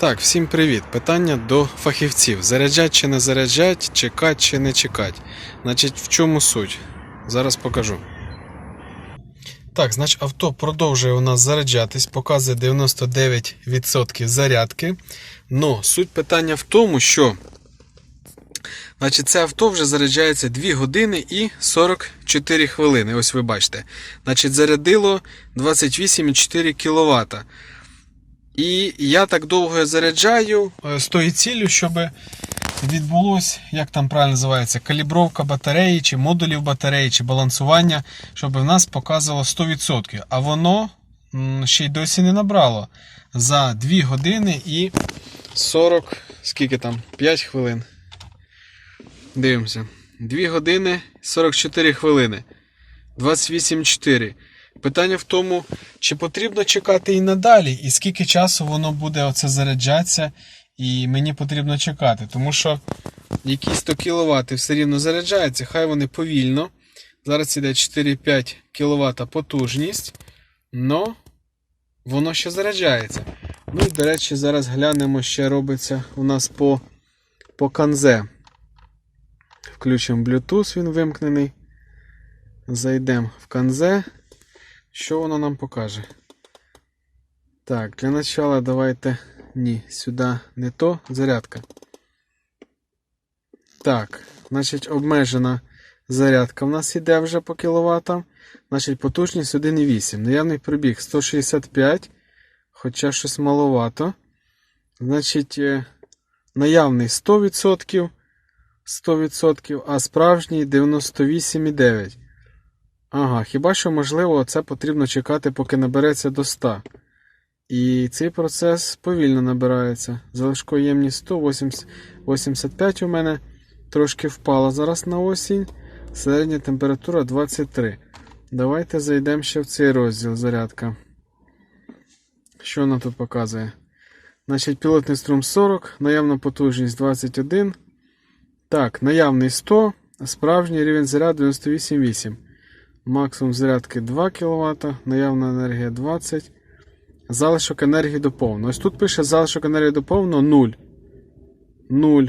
Так, всім привіт. Питання до фахівців: заряджать чи не заряджать, чекать чи не чекать. Значить, в чому суть? Зараз покажу. Так, значить, авто продовжує у нас заряджатись, показує 99% зарядки. Но суть питання в тому, що значить, це авто вже заряджається 2 години і 44 хвилини. Ось ви бачите. Значить, зарядило 28,4 кВт. І я так довго заряджаю е, з тою ціллю, щоб відбулось, як там правильно називається, калібровка батареї, чи модулів батареї, чи балансування, щоб в нас показувало 100%. А воно ще й досі не набрало за 2 години і 40, скільки там, 5 хвилин. Дивимося. 2 години 44 хвилини. 28,4. Питання в тому, чи потрібно чекати і надалі, і скільки часу воно буде оце заряджатися, і мені потрібно чекати. Тому що якісь 100 кВт все рівно заряджаються, хай вони повільно. Зараз іде 4-5 кВт потужність, но воно ще заряджається. Ну і, до речі, зараз глянемо, що робиться у нас по, по канзе. Включимо Bluetooth, він вимкнений. Зайдемо в канзе. Що воно нам покаже? Так, для начала давайте. Ні, сюди не то. Зарядка. Так, значить, обмежена зарядка в нас йде вже по кіловатам. Значить, потужність 1,8. Наявний пробіг 165, хоча щось маловато. Значить, е, наявний 100%, 100%, а справжній 98,9. Ага, хіба що, можливо, це потрібно чекати, поки набереться до 100. І цей процес повільно набирається. Залишкоємність 185 у мене трошки впала зараз на осінь. Середня температура 23. Давайте зайдемо ще в цей розділ зарядка. Що вона тут показує? Значить, пілотний струм 40, наявна потужність 21. Так, наявний 100, справжній рівень заряду 98,8. Максимум зарядки 2 кВт, наявна енергія 20. Залишок енергії до повного. Ось тут пише залишок енергії до повного 0. 0.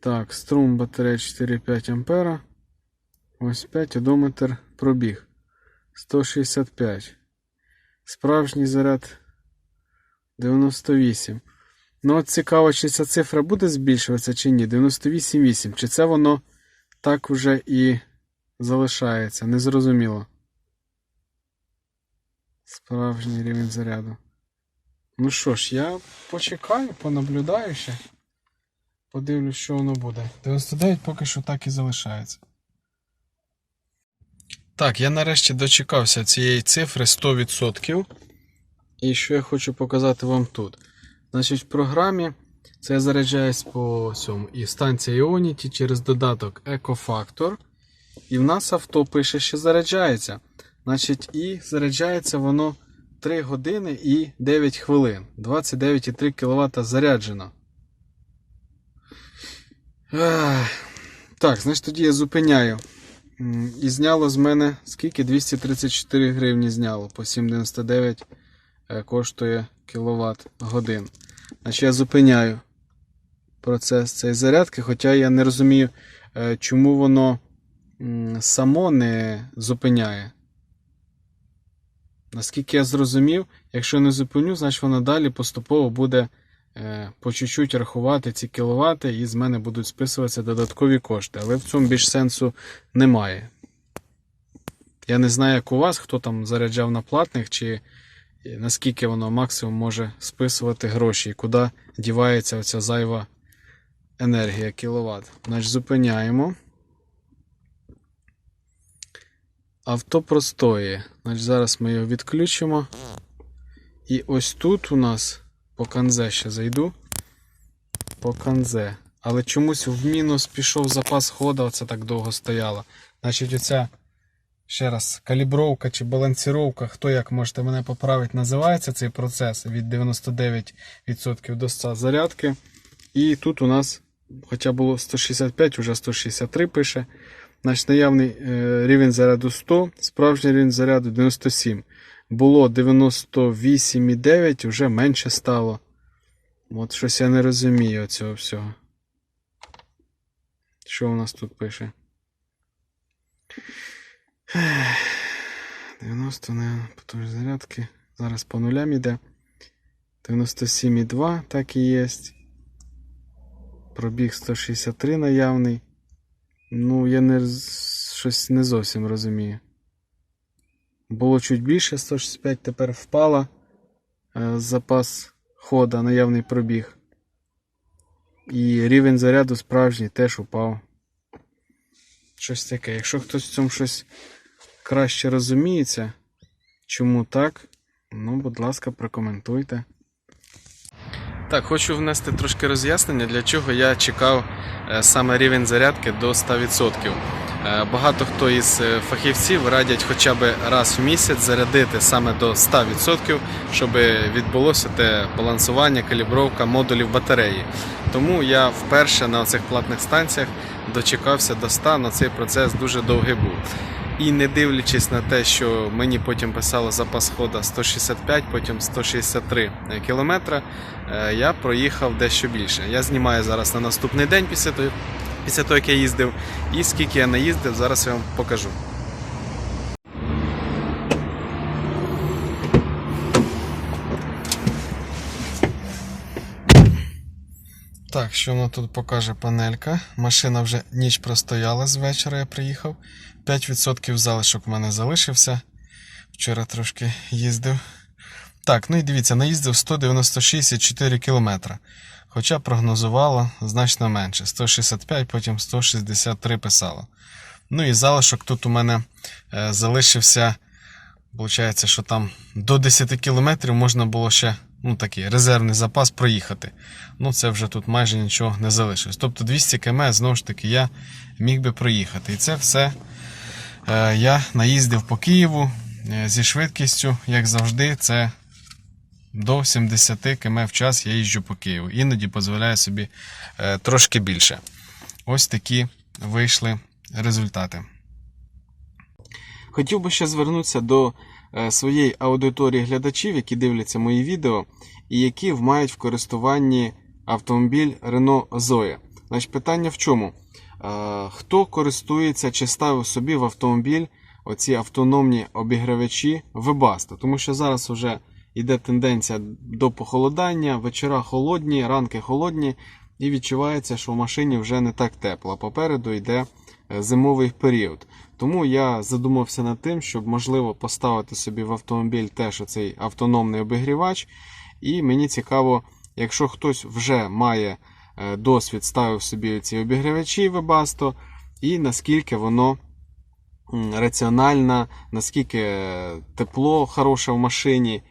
Так, струм батареї 4,5 ампера. Ось 5 одометр пробіг. 165. Справжній заряд 98. Ну, от цікаво, чи ця цифра буде збільшуватися, чи ні. 98,8. Чи це воно так уже і залишається? Незрозуміло. Справжній рівень заряду. Ну що ж, я почекаю, понаблюдаю ще. Подивлюсь, що воно буде. 99 поки що так і залишається. Так, я нарешті дочекався цієї цифри 100%. І що я хочу показати вам тут. Значить, в програмі це я заряджаюсь по цьому і станція Ionity через додаток EcoFactor. І в нас авто пише, що заряджається. Значить, і заряджається воно 3 години і 9 хвилин. 29,3 кВт заряджено. Так, значить тоді я зупиняю. І зняло з мене скільки? 234 гривні зняло. По 7,99 е, коштує кВт годин. Значить я зупиняю процес цієї зарядки, хоча я не розумію, е, чому воно само не зупиняє. Наскільки я зрозумів, якщо не зупиню, значить воно далі поступово буде е, по чуть-чуть рахувати ці кіловати, і з мене будуть списуватися додаткові кошти. Але в цьому більш сенсу немає. Я не знаю, як у вас, хто там заряджав на платних, чи наскільки воно максимум може списувати гроші, і куди дівається оця зайва енергія кіловат. Значить, зупиняємо. Авто простоє. Значить, зараз ми його відключимо. І ось тут у нас по канзе ще зайду. По канзе. Але чомусь в мінус пішов запас хода, оце так довго стояло. Значить, оця, ще раз, калібровка чи балансіровка, хто як можете мене поправити, називається цей процес від 99% до 100 зарядки. І тут у нас, хоча було 165, вже 163 пише. Значить, наявний е, рівень заряду 100, справжній рівень заряду 97. було 98,9, вже менше стало. От щось я не розумію цього всього. Що у нас тут пише? Ех, 90 не потужність зарядки. Зараз по нулям іде. 97,2, так і є. Пробіг 163 наявний. Ну, я не щось не зовсім розумію. Було чуть більше, 165 тепер впала. Е, запас хода, наявний пробіг. І рівень заряду справжній теж упав. Щось таке. Якщо хтось в цьому щось краще розуміється, чому так, ну, будь ласка, прокоментуйте. Так, хочу внести трошки роз'яснення, для чого я чекав е, саме рівень зарядки до 100%. Е, Багато хто із е, фахівців радять хоча б раз в місяць зарядити саме до 100%, щоб відбулося те балансування, калібровка модулів батареї. Тому я вперше на цих платних станціях дочекався до 100, на цей процес дуже довгий був. І не дивлячись на те, що мені потім писало запас хода 165, потім 163 кілометра, е, я проїхав дещо більше. Я знімаю зараз на наступний день після того, після того, як я їздив. І скільки я наїздив, зараз я вам покажу. Так, що воно тут покаже панелька. Машина вже ніч простояла з вечора, я приїхав. 5% залишок в мене залишився. Вчора трошки їздив. Так, ну і дивіться, наїздив 196,4 км. Хоча прогнозувало значно менше. 165, потім 163 писало. Ну і залишок тут у мене е, залишився. Получається, що там до 10 км можна було ще ну, такий резервний запас проїхати. Ну, це вже тут майже нічого не залишилось. Тобто 200 км знову ж таки я міг би проїхати. І це все е, я наїздив по Києву е, зі швидкістю, як завжди, це до 70 км в час я їжджу по Києву. Іноді дозволяю собі е, трошки більше. Ось такі вийшли результати. Хотів би ще звернутися до своєї аудиторії глядачів, які дивляться мої відео, і які мають в користуванні автомобіль Renault Zoe. Значить, питання в чому? Е, Хто користується чи ставив собі в автомобіль оці автономні обігрівачі Webasto? Тому що зараз вже йде тенденція до похолодання, вечора холодні, ранки холодні, і відчувається, що в машині вже не так тепло. Попереду йде е, зимовий період. Тому я задумався над тим, щоб можливо поставити собі в автомобіль теж оцей автономний обігрівач. І мені цікаво, якщо хтось вже має е, досвід, ставив собі ці обігрівачі Webasto, і наскільки воно м, раціонально, наскільки е, тепло хороше в машині,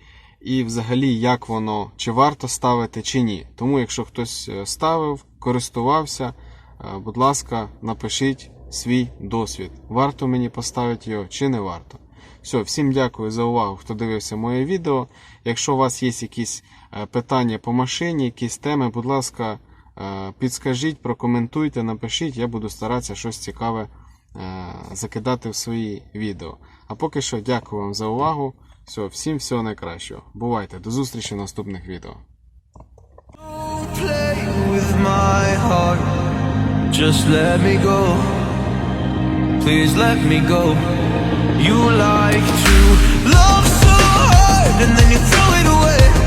і взагалі як воно, чи варто ставити, чи ні. Тому, якщо хтось е, ставив, користувався, е, будь ласка, напишіть свій досвід. Варто мені поставити його чи не варто. Все, всім дякую за увагу, хто дивився моє відео. Якщо у вас є якісь е, питання по машині, якісь теми, будь ласка, е, підскажіть, прокоментуйте, напишіть, я буду старатися щось цікаве е, закидати в свої відео. А поки що дякую вам за увагу. Все, всім всього найкращого. Бувайте, до зустрічі в наступних відео. Just let me go. Please let me go. You like to love so hard and then you throw it away.